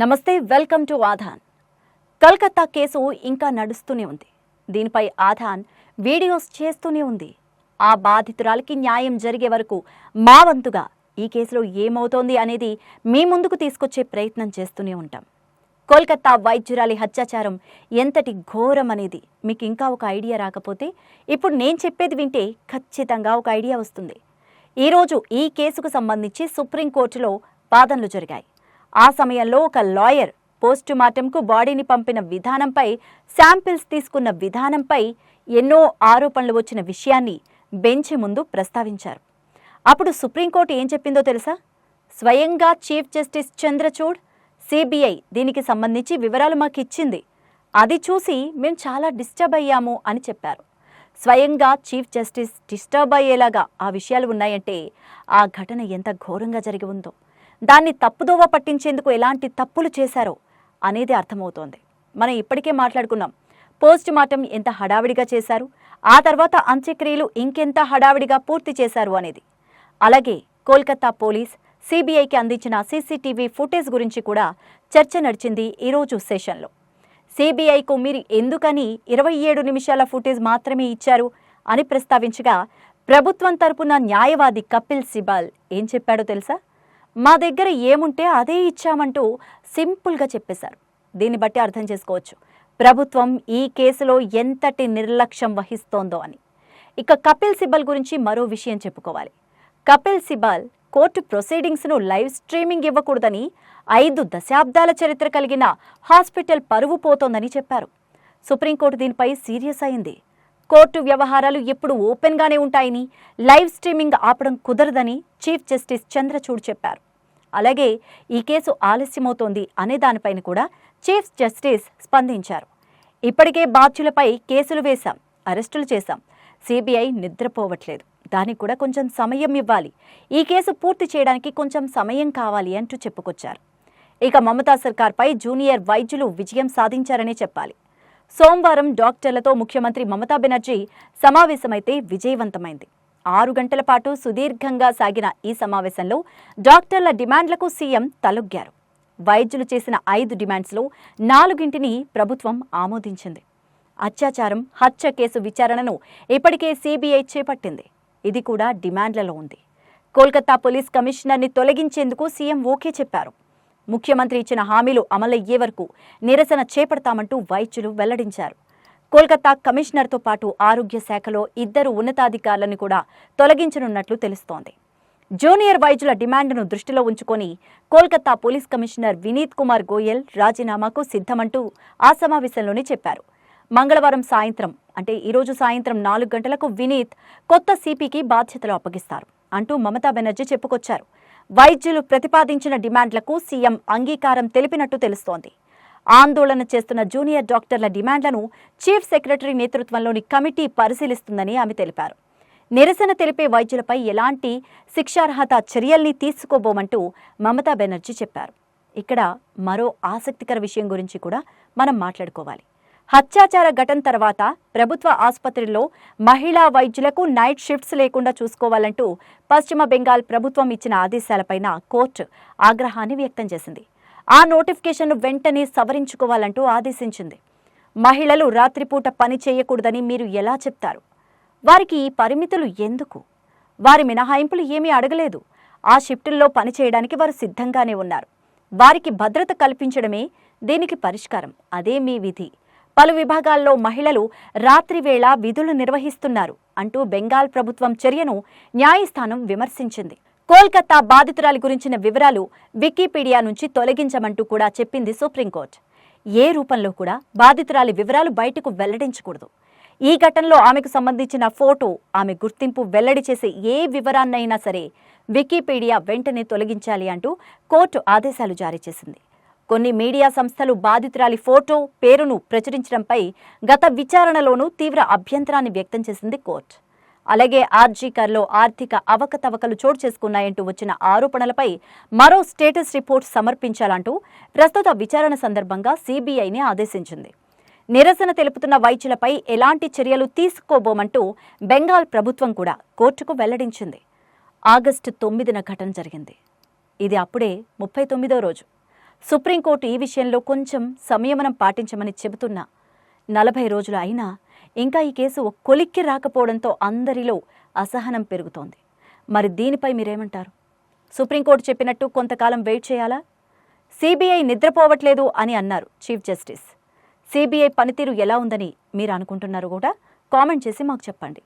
నమస్తే welcome to ఆధాన్. Calcutta case ఇంకా నడుస్తూనే ఉంది. దీనిపై ఆధాన్ వీడియోస్ చేస్తూనే ఉంది. ఆ బాధితురాలికి న్యాయం జరిగే వరకు మా వంతుగా ఈ కేసులో ఏమవుతోంది అనేది మీ ముందుకు తీసుకొచ్చే ప్రయత్నం చేస్తూనే ఉంటాం. కోల్కత్తా వైద్యురాలి హత్యాచారం ఎంతటి ఘోరం అనేది మీకు ఇంకా ఒక ఐడియా రాకపోతే ఇప్పుడు నేను చెప్పేది వింటే ఖచ్చితంగా ఒక ఐడియా వస్తుంది. ఈరోజు ఈ కేసుకు సంబంధించి సుప్రీంకోర్టులో వాదనలు జరిగాయి. ఆ సమయంలో ఒక లాయర్ పోస్టు మార్టంకు బాడీని పంపిన విధానంపై శాంపిల్స్ తీసుకున్న విధానంపై ఎన్నో ఆరోపణలు వచ్చిన విషయాన్ని బెంచ్ ముందు ప్రస్తావించారు. అప్పుడు సుప్రీంకోర్టు ఏం చెప్పిందో తెలుసా? స్వయంగా చీఫ్ జస్టిస్ చంద్రచూడ్ సిబిఐ దీనికి సంబంధించి వివరాలు మాకు ఇచ్చింది అది చూసి మేము చాలా డిస్టర్బ్ అయ్యాము అని చెప్పారు. స్వయంగా చీఫ్ జస్టిస్ డిస్టర్బ్ అయ్యేలాగా ఆ విషయాలు ఉన్నాయంటే ఆ ఘటన ఎంత ఘోరంగా జరిగి ఉందో. దాన్ని తప్పుదోవ పట్టించేందుకు ఎలాంటి తప్పులు చేశారో అనేది అర్థమవుతోంది. మనం ఇప్పటికే మాట్లాడుకున్నాం. పోస్ట్ మార్టం ఎంత హడావిడిగా చేశారు? ఆ తర్వాత అంత్యక్రియలు ఇంకెంత హడావిడిగా పూర్తి చేశారు అనేది. అలాగే కోల్కతా పోలీస్ సిబిఐకి అందించిన సీసీటీవీ ఫుటేజ్ గురించి కూడా చర్చ నడిచింది ఈరోజు సెషన్లో. సిబిఐకు మీరు ఎందుకని ఇరవై ఏడు నిమిషాల ఫుటేజ్ మాత్రమే ఇచ్చారు అని ప్రస్తావించగా ప్రభుత్వం తరపున న్యాయవాది కపిల్ సిబాల్ ఏం చెప్పాడో తెలుసా? మా దగ్గర ఏముంటే అదే ఇచ్చామంటూ సింపుల్గా చెప్పేశారు. దీన్ని బట్టి అర్థం చేసుకోవచ్చు. ప్రభుత్వం ఈ కేసులో ఎంతటి నిర్లక్ష్యం వహిస్తోందో అని. ఇక కపిల్ సిబల్ గురించి మరో విషయం చెప్పుకోవాలి. కపిల్ సిబాల్ కోర్టు ప్రొసీడింగ్స్ను లైవ్ స్ట్రీమింగ్ ఇవ్వకూడదని ఐదు దశాబ్దాల చరిత్ర కలిగిన హాస్పిటల్ పరువు పోతోందని చెప్పారు. సుప్రీంకోర్టు దీనిపై సీరియస్ అయింది. కోర్టు వ్యవహారాలు ఎప్పుడు ఓపెన్గానే ఉంటాయని లైవ్ స్ట్రీమింగ్ ఆపడం కుదరదని చీఫ్ జస్టిస్ చంద్రచూడ్ చెప్పారు. అలాగే ఈ కేసు ఆలస్యమవుతోంది అనే దానిపైన కూడా చీఫ్ జస్టిస్ స్పందించారు. ఇప్పటికే బాధ్యులపై కేసులు వేశాం అరెస్టులు చేశాం. సిబిఐ నిద్రపోవట్లేదు. దానికి కూడా కొంచెం సమయం ఇవ్వాలి. ఈ కేసు పూర్తి చేయడానికి కొంచెం సమయం కావాలి అంటూ చెప్పుకొచ్చారు. ఇక మమతా సర్కార్పై జూనియర్ వైద్యులు విజయం సాధించారనే చెప్పాలి. సోమవారం డాక్టర్లతో ముఖ్యమంత్రి మమతా బెనర్జీ సమావేశమైతే విజయవంతమైంది. ఆరు గంటల పాటు సుదీర్ఘంగా సాగిన ఈ సమావేశంలో డాక్టర్ల డిమాండ్లకు సీఎం తలొగ్గారు. వైద్యులు చేసిన ఐదు డిమాండ్స్లో నాలుగింటిని ప్రభుత్వం ఆమోదించింది. అత్యాచారం హత్య కేసు విచారణను ఇప్పటికే సీబీఐ చేపట్టింది. ఇది కూడా డిమాండ్లలో ఉంది. కోల్కతా పోలీస్ కమిషనర్ని తొలగించేందుకు సీఎం ఓకే చెప్పారు. ముఖ్యమంత్రి ఇచ్చిన హామీలు అమలయ్యే వరకు నిరసన చేపడతామంటూ వైద్యులు వెల్లడించారు. కోల్కతా కమిషనర్తో పాటు ఆరోగ్య శాఖలో ఇద్దరు ఉన్నతాధికారులను కూడా తొలగించనున్నట్లు తెలుస్తోంది. జూనియర్ వైద్యుల డిమాండ్ను దృష్టిలో ఉంచుకొని కోల్కతా పోలీస్ కమిషనర్ వినీత్ కుమార్ గోయల్ రాజీనామాకు సిద్ధమంటూ ఆ సమావేశంలోనే చెప్పారు. మంగళవారం సాయంత్రం అంటే ఈరోజు సాయంత్రం నాలుగు గంటలకు వినీత్ కొత్త సిపికి బాధ్యతలు అప్పగిస్తారు అంటూ మమతా బెనర్జీ చెప్పుకొచ్చారు. వైద్యులు ప్రతిపాదించిన డిమాండ్లకు సీఎం అంగీకారం తెలిపినట్టు తెలుస్తోంది. ఆందోళన చేస్తున్న జూనియర్ డాక్టర్ల డిమాండ్లను చీఫ్ సెక్రటరీ నేతృత్వంలోని కమిటీ పరిశీలిస్తుందని ఆమె తెలిపారు. నిరసన తెలిపే వైద్యులపై ఎలాంటి శిక్షార్హత చర్యల్ని తీసుకోబోమంటూ మమతా బెనర్జీ చెప్పారు. ఇక్కడ మరో ఆసక్తికర విషయం గురించి కూడా మనం మాట్లాడుకోవాలి. హత్యాచార ఘటన తర్వాత ప్రభుత్వ ఆసుపత్రిలో మహిళా వైద్యులకు నైట్ షిఫ్ట్స్ లేకుండా చూసుకోవాలంటూ పశ్చిమ బెంగాల్ ప్రభుత్వం ఇచ్చిన ఆదేశాలపైన కోర్టు ఆగ్రహాన్ని వ్యక్తం చేసింది. ఆ నోటిఫికేషన్ను వెంటనే సవరించుకోవాలంటూ ఆదేశించింది. మహిళలు రాత్రిపూట పని చేయకూడదని మీరు ఎలా చెప్తారు? వారికి ఈ పరిమితులు ఎందుకు? వారి మినహాయింపులు ఏమీ అడగలేదు. ఆ షిఫ్టుల్లో పనిచేయడానికి వారు సిద్ధంగానే ఉన్నారు. వారికి భద్రత కల్పించడమే దీనికి పరిష్కారం. అదే మీ విధి. పలు విభాగాల్లో మహిళలు రాత్రివేళ విధులు నిర్వహిస్తున్నారు అంటూ బెంగాల్ ప్రభుత్వం చర్యను న్యాయస్థానం విమర్శించింది. కోల్కతా బాధితురాలి గురించిన వివరాలు వికీపీడియా నుంచి తొలగించమంటూ కూడా చెప్పింది సుప్రీంకోర్టు. ఏ రూపంలో కూడా బాధితురాలి వివరాలు బయటకు వెల్లడించకూడదు. ఈ ఘటనలో ఆమెకు సంబంధించిన ఫోటో ఆమె గుర్తింపు వెల్లడి చేసే ఏ వివరాన్నైనా సరే వికీపీడియా వెంటనే తొలగించాలి అంటూ కోర్టు ఆదేశాలు జారీ చేసింది. కొన్ని మీడియా సంస్థలు బాధితురాలి ఫోటో పేరును ప్రచురించడంపై గత విచారణలోనూ తీవ్ర అభ్యంతరాన్ని వ్యక్తం చేసింది కోర్టు. అలాగే ఆర్జీకర్లో ఆర్థిక అవకతవకలు చోటు చేసుకున్నాయంటూ వచ్చిన ఆరోపణలపై మరో స్టేటస్ రిపోర్ట్ సమర్పించాలంటూ ప్రస్తుత విచారణ సందర్భంగా సీబీఐని ఆదేశించింది. నిరసన తెలుపుతున్న వైద్యులపై ఎలాంటి చర్యలు తీసుకోబోమంటూ బెంగాల్ ప్రభుత్వం కూడా కోర్టుకు వెల్లడించింది. ఆగస్టు తొమ్మిదిన ఘటన జరిగింది. ఇది అప్పుడే ముప్పై తొమ్మిదో రోజు. సుప్రీంకోర్టు ఈ విషయంలో కొంచెం సంయమనం పాటించమని చెబుతున్నా. నలభై రోజులు అయినా ఇంకా ఈ కేసు కొలిక్కి రాకపోవడంతో అందరిలో అసహనం పెరుగుతోంది. మరి దీనిపై మీరేమంటారు? సుప్రీంకోర్టు చెప్పినట్టు కొంతకాలం వెయిట్ చేయాలా? సిబిఐ నిద్రపోవట్లేదు అని అన్నారు చీఫ్ జస్టిస్. సిబిఐ పనితీరు ఎలా ఉందని మీరు అనుకుంటున్నారు కూడా కామెంట్ చేసి మాకు చెప్పండి.